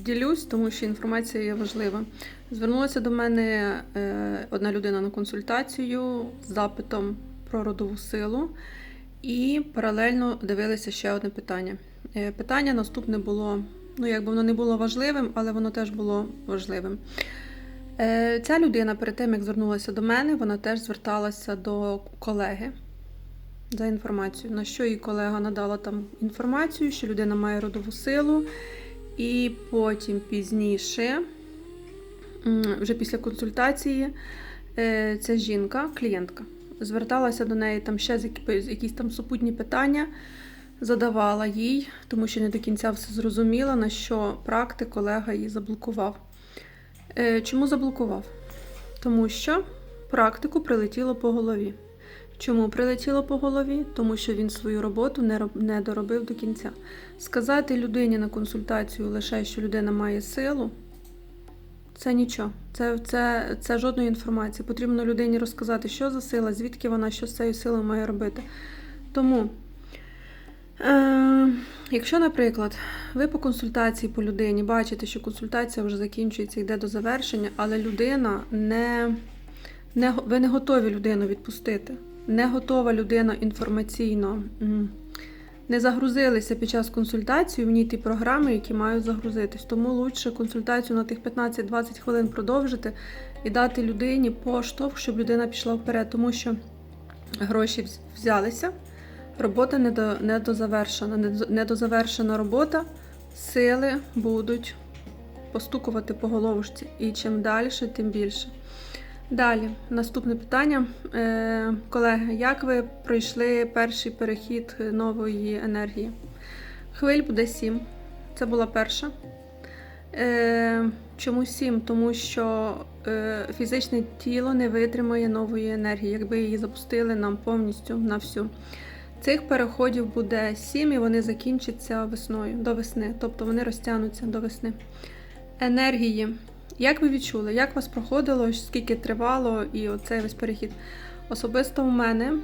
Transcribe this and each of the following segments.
ділюсь, тому що інформація є важлива. Звернулася до мене е, одна людина на консультацію з запитом про родову силу, і паралельно дивилися ще одне питання. Е, Питання наступне було, ну якби воно не було важливим, але воно теж було важливим. Е, Ця людина перед тим, як звернулася до мене, вона теж зверталася до колеги за інформацією, на що їй колега надала там інформацію, що людина має родову силу. І потім пізніше, вже після консультації, е, ця жінка, клієнтка, зверталася до неї там ще з якісь там супутні питання, задавала їй, тому що не до кінця все зрозуміла, на що практик колега її заблокував. Е, Чому заблокував? Тому що практику прилетіло по голові. Чому прилетіло по голові? Тому що він свою роботу не, роб- не доробив до кінця. Сказати людині на консультацію лише, що людина має силу, це нічого. Це, це, це жодної інформації. Потрібно людині розказати, що за сила, звідки вона, що з цією силою має робити. Тому, е, якщо, наприклад, ви по консультації по людині бачите, що консультація вже закінчується, йде до завершення, але людина не, не ви не готові людину відпустити. Не готова людина інформаційно. не загрузилися під час консультації в ній ті програми, які мають загрузитись. Тому лучше консультацію на тих 15-20 хвилин продовжити і дати людині поштовх, щоб людина пішла вперед, тому що гроші взялися, робота не до, не дозавершена. Не до- Недозавершена робота, сили будуть постукувати по головушці. І чим далі, тим більше. Далі, наступне питання. Е, колеги, як ви пройшли перший перехід нової енергії? Хвиль буде 7. Це була перша. Е, чому 7? Тому що е, фізичне тіло не витримує нової енергії, якби її запустили нам повністю на всю. Цих переходів буде 7 і вони закінчаться весною, до весни, тобто вони розтягнуться до весни. Енергії. Як ви відчули, як вас проходило, скільки тривало і оцей весь перехід? Особисто у мене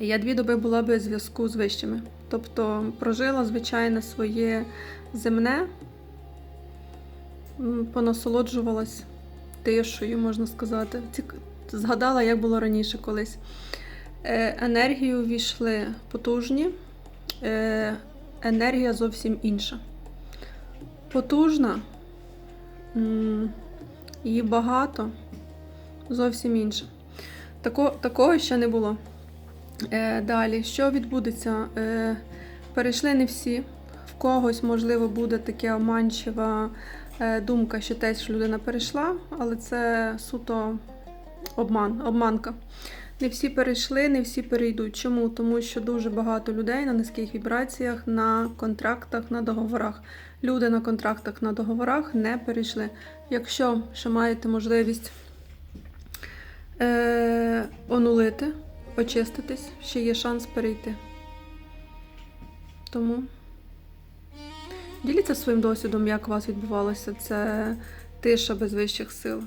я дві доби була без зв'язку з вищими. Тобто прожила звичайне своє земне, понасолоджувалась тишою, можна сказати. Згадала, як було раніше колись. Е, Енергію війшли потужні, е, енергія зовсім інша. Потужна, її багато, зовсім інше. Тако, такого ще не було. Е, далі, що відбудеться? Е, перейшли не всі. В когось, можливо, буде така оманчива е, думка, що теж людина перейшла, але це суто обман, обманка. Не всі перейшли, не всі перейдуть. Чому? Тому що дуже багато людей на низьких вібраціях, на контрактах, на договорах. Люди на контрактах, на договорах не перейшли. Якщо ще маєте можливість е, онулити, очиститись, ще є шанс перейти. Тому діліться своїм досвідом, як у вас відбувалося це тиша без вищих сил.